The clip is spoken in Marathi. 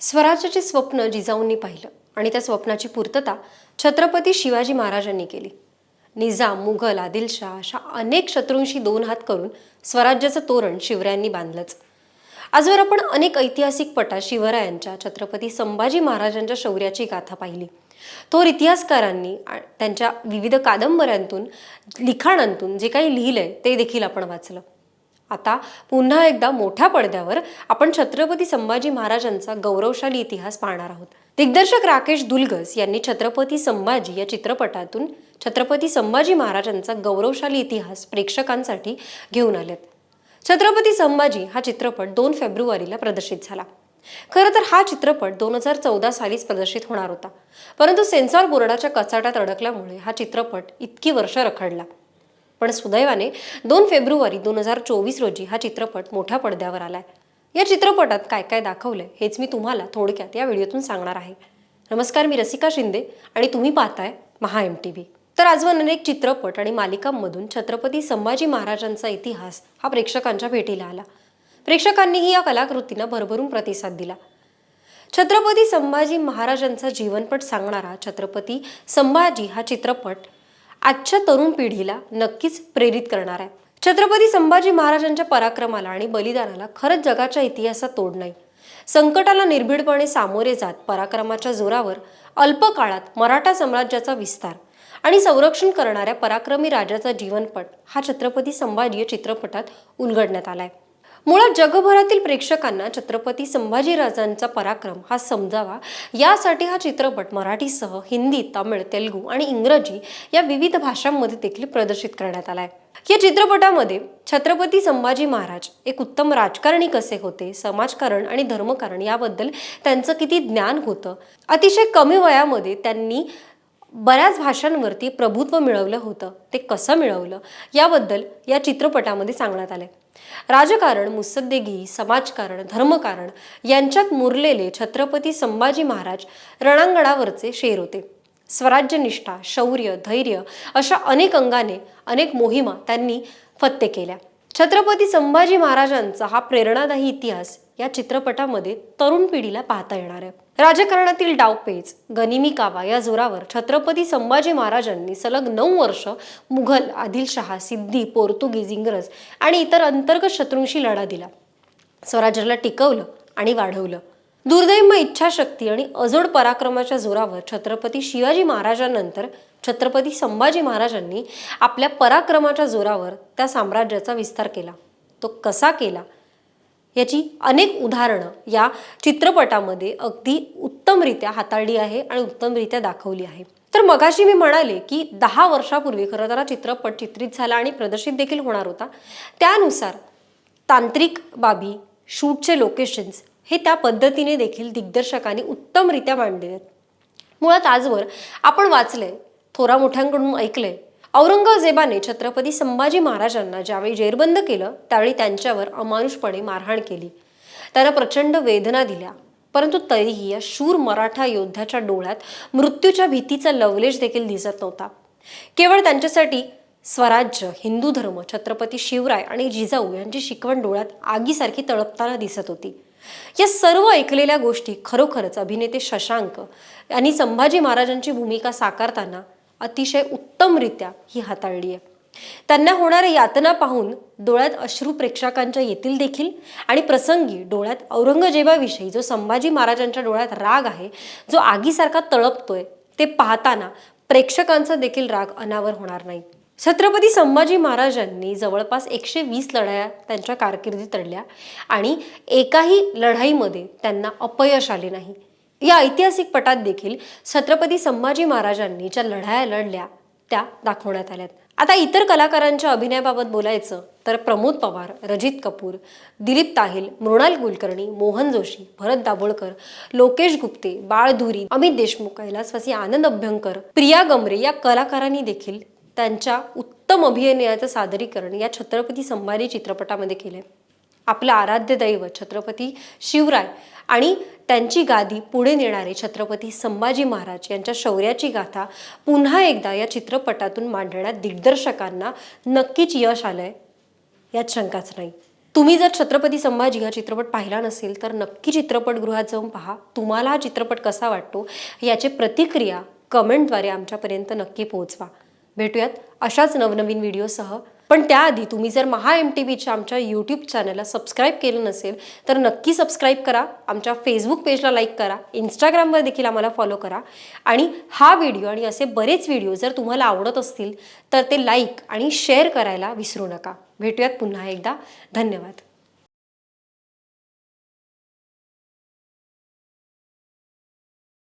स्वराज्याचे स्वप्न जिजाऊंनी पाहिलं आणि त्या स्वप्नाची पूर्तता छत्रपती शिवाजी महाराजांनी केली. निजाम मुघल आदिलशाह अशा अनेक शत्रूंशी दोन हात करून स्वराज्याचं तोरण शिवरायांनी बांधलंच. आजवर आपण अनेक ऐतिहासिक पटात शिवरायांच्या छत्रपती संभाजी महाराजांच्या शौर्याची गाथा पाहिली. थोर इतिहासकारांनी त्यांच्या विविध कादंबऱ्यांतून लिखाणांतून जे काही लिहिलंय ते देखील आपण वाचलं. आता पुन्हा एकदा मोठ्या पडद्यावर आपण छत्रपती संभाजी महाराजांचा गौरवशाली इतिहास पाहणार आहोत. दिग्दर्शक राकेश दुलगस यांनी छत्रपती संभाजी या चित्रपटातून छत्रपती संभाजी महाराजांचा गौरवशाली इतिहास प्रेक्षकांसाठी घेऊन आलेत. छत्रपती संभाजी हा चित्रपट दोन फेब्रुवारीला प्रदर्शित झाला. खरं तर हा चित्रपट दोन हजार चौदा सालीच प्रदर्शित होणार होता. परंतु सेन्सॉर बोर्डाच्या कचाट्यात अडकल्यामुळे हा चित्रपट इतकी वर्ष रखडला. पण सुदैवाने दोन फेब्रुवारी दोन हजार चोवीस रोजी हा चित्रपट मोठ्या पडद्यावर आलाय. या चित्रपटात काय काय दाखवलंय हेच मी तुम्हाला थोडक्यात या व्हिडिओतून सांगणार आहे. नमस्कार मी रसिका शिंदे आणि तुम्ही पाहताय महा एम टी व्ही तर आजवर अनेक चित्रपट आणि मालिकांमधून छत्रपती संभाजी महाराजांचा इतिहास हा प्रेक्षकांच्या भेटीला आला. प्रेक्षकांनीही या कलाकृतींना भरभरून प्रतिसाद दिला. छत्रपती संभाजी महाराजांचा जीवनपट सांगणारा छत्रपती संभाजी हा चित्रपट आजच्या तरुण पिढीला नक्कीच प्रेरित करणार आहे. छत्रपती संभाजी महाराजांच्या पराक्रमाला आणि बलिदानाला खरंच जगाच्या इतिहासात तोड नाही. संकटाला निर्भीडपणे सामोरे जात पराक्रमाच्या जोरावर अल्प काळात मराठा साम्राज्याचा विस्तार आणि संरक्षण करणाऱ्या पराक्रमी राजाचा जीवनपट हा छत्रपती संभाजी या चित्रपटात उलगडण्यात आलाय. मुळात जगभरातील प्रेक्षकांना छत्रपती संभाजीराजांचा पराक्रम हा समजावा. यासाठी हा चित्रपट मराठीसह हिंदी तमिळ तेलुगू आणि इंग्रजी या विविध भाषांमध्ये देखील प्रदर्शित करण्यात आला आहे या चित्रपटामध्ये छत्रपती संभाजी महाराज एक उत्तम राजकारणी कसे होते समाजकारण आणि धर्मकारण याबद्दल त्यांचं किती ज्ञान होतं अतिशय कमी वयामध्ये त्यांनी बऱ्याच भाषांवरती प्रभुत्व मिळवलं होतं ते कसं मिळवलं याबद्दल या चित्रपटामध्ये सांगण्यात आलंय. राजकारण मुत्सद्देगी समाजकारण धर्मकारण यांच्यात मुरलेले छत्रपती संभाजी महाराज रणांगणावरचे शेर होते. स्वराज्यनिष्ठा शौर्य धैर्य अशा अनेक अंगाने अनेक मोहिमा त्यांनी फत्ते केल्या. छत्रपती संभाजी महाराजांचा हा प्रेरणादायी इतिहास या चित्रपटामध्ये तरुण पिढीला पाहता येणार आहे. राजकारणातील डावपेच गनिमी कावा या जोरावर छत्रपती संभाजी महाराजांनी सलग नऊ वर्ष मुघल आदिलशहा सिद्धी पोर्तुगीज इंग्रज आणि इतर अंतर्गत शत्रूंशी लढा दिला. स्वराज्याला टिकवलं आणि वाढवलं. दुर्दैव इच्छाशक्ती आणि अजोड पराक्रमाच्या जोरावर छत्रपती शिवाजी महाराजांनंतर छत्रपती संभाजी महाराजांनी आपल्या पराक्रमाच्या जोरावर त्या साम्राज्याचा विस्तार केला. तो कसा केला? याची अनेक उदाहरणं या चित्रपटामध्ये अगदी उत्तमरित्या हाताळली आहे आणि उत्तमरित्या दाखवली आहे. तर मगाशी मी म्हणाले की दहा वर्षापूर्वी खरं तर हा चित्रपट चित्रित झाला आणि प्रदर्शित देखील होणार होता. त्यानुसार तांत्रिक बाबी शूटचे लोकेशन्स हे त्या पद्धतीने देखील दिग्दर्शकांनी उत्तमरित्या मांडले आहेत. मुळात आजवर आपण वाचलंय थोरा मोठ्यांकडून ऐकलंय औरंगजेबाने छत्रपती संभाजी महाराजांना ज्यावेळी जेरबंद केलं त्यावेळी त्यांच्यावर अमानुषपणे मारहाण केली. त्यांना प्रचंड वेदना दिल्या. परंतु तरीही या शूर मराठा योद्ध्याच्या डोळ्यात मृत्यूच्या भीतीचा लवलेश देखील दिसत नव्हता. केवळ त्यांच्यासाठी स्वराज्य हिंदू धर्म छत्रपती शिवराय आणि जिजाऊ यांची शिकवण डोळ्यात आगीसारखी तळपताना दिसत होती. या सर्व ऐकलेल्या गोष्टी खरोखरच अभिनेते शशांक यांनी संभाजी महाराजांची भूमिका साकारताना अतिशय उत्तमरित्या ही हाताळली आहे. त्यांना होणाऱ्या यातना पाहून डोळ्यात अश्रू प्रेक्षकांच्या येतील देखील आणि प्रसंगी डोळ्यात औरंगजेबाविषयी जो संभाजी महाराजांच्या डोळ्यात राग आहे जो आगीसारखा तळपतोय ते पाहताना प्रेक्षकांचा देखील राग अनावर होणार नाही. छत्रपती संभाजी महाराजांनी जवळपास एकशे वीस लढाया त्यांच्या कारकिर्दीत लढल्या आणि एकाही लढाईमध्ये त्यांना अपयश आले नाही. या ऐतिहासिक पटात देखील छत्रपती संभाजी महाराजांनी ज्या लढाया लढल्या त्या दाखवण्यात आल्यात. आता इतर कलाकारांच्या अभिनयाबाबत बोलायचं तर प्रमोद पवार रजित कपूर दिलीप ताहिल मृणाल कुलकर्णी मोहन जोशी भरत दाभोळकर लोकेश गुप्ते बाळ धुरी अमित देशमुख कैलासवासी आनंद अभ्यंकर प्रिया गमरे या कलाकारांनी देखील त्यांच्या उत्तम अभिनयाचं सादरीकरण या छत्रपती संभाजी चित्रपटामध्ये केले आपलं आराध्य दैव छत्रपती शिवराय आणि त्यांची गादी पुढे नेणारे छत्रपती संभाजी महाराज यांच्या शौर्याची गाथा पुन्हा एकदा या चित्रपटातून मांडण्यात दिग्दर्शकांना नक्कीच यश आलंय यात शंकाच नाही. तुम्ही जर छत्रपती संभाजी हा चित्रपट पाहिला नसेल तर नक्की चित्रपटगृहात जाऊन पहा. तुम्हाला हा चित्रपट कसा वाटतो याची प्रतिक्रिया कमेंटद्वारे आमच्यापर्यंत नक्की पोहोचवा. भेटूयात अशाच नवनवीन व्हिडिओसह. पण त्याआधी तुम्ही जर महा एम टी व्हीच्या आमच्या यूट्यूब चॅनलला सबस्क्राईब केलं नसेल तर नक्की सबस्क्राईब करा. आमच्या फेसबुक पेजला लाईक करा. इंस्टाग्रामवर देखील आम्हाला फॉलो करा. आणि हा व्हिडिओ आणि असे बरेच व्हिडिओ जर तुम्हाला आवडत असतील तर ते लाईक आणि शेअर करायला विसरू नका. भेटूयात पुन्हा एकदा. धन्यवाद.